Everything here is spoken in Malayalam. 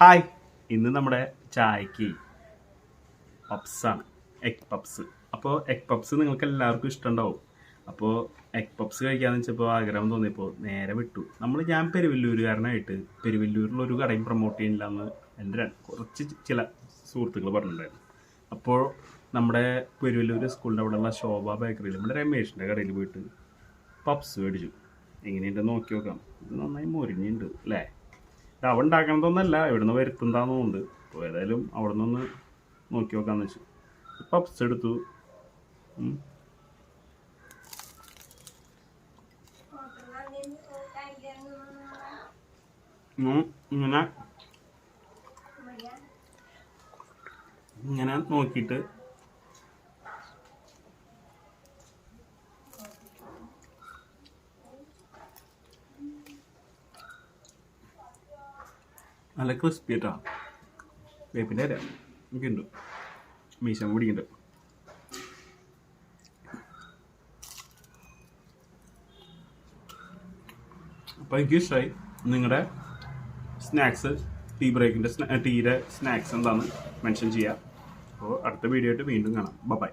ഹായ്. ഇന്ന് നമ്മുടെ ചായക്ക് പപ്സാണ് എഗ് പപ്സ് അപ്പോൾ എഗ് പപ്സ് നിങ്ങൾക്ക് എല്ലാവർക്കും ഇഷ്ടമുണ്ടാവും അപ്പോൾ എഗ് പപ്സ് കഴിക്കാന്ന് വെച്ചപ്പോൾ ആഗ്രഹം തോന്നിയപ്പോൾ നേരെ വിട്ടു. നമ്മൾ ഞാൻ പെരുവല്ലൂരുകാരനായിട്ട് പെരുവല്ലൂരിലൊരു കടയും പ്രൊമോട്ട് ചെയ്യുന്നില്ല എന്ന് എന്റെ കുറച്ച് ചില സുഹൃത്തുക്കൾ പറഞ്ഞിട്ടുണ്ടായിരുന്നു. അപ്പോൾ നമ്മുടെ പെരുവല്ലൂർ സ്കൂളിന്റെ അവിടെയുള്ള ശോഭ ബേക്കറിയിൽ നമ്മുടെ രമേഷിന്റെ കടയിൽ പോയിട്ട് പപ്സ് മേടിച്ചു. എങ്ങനെയുണ്ടെന്ന് നോക്കി നോക്കാം. ഇത് നന്നായി മൊരിഞ്ഞുണ്ട് അല്ലേ? അവ ഉണ്ടാക്കണതൊന്നല്ല. ഇവിടുന്ന് വരുത്തുന്നതാണെന്നുണ്ട് അപ്പോൾ ഏതായാലും അവിടെ നിന്ന് നോക്കി നോക്കാന്ന് വെച്ചു. പപ്സ് എടുത്തു. ഇങ്ങനെ. ഇങ്ങനെ നോക്കിയിട്ട് നല്ല ക്രിസ്പി ആയിട്ടാ. വേപ്പിന്റെ അര എനിക്കുണ്ട്. മീശം പിടിക്കുന്നുണ്ട് അപ്പോൾ എനിക്ക് ഇഷ്ടമായി നിങ്ങളുടെ സ്നാക്സ് ടീ ബ്രേക്കിന്റെ ടീയുടെ സ്നാക്സ് എന്താണെന്ന് മെൻഷൻ ചെയ്യാം. അപ്പോൾ അടുത്ത വീഡിയോ ആയിട്ട് വീണ്ടും കാണാം. ബൈ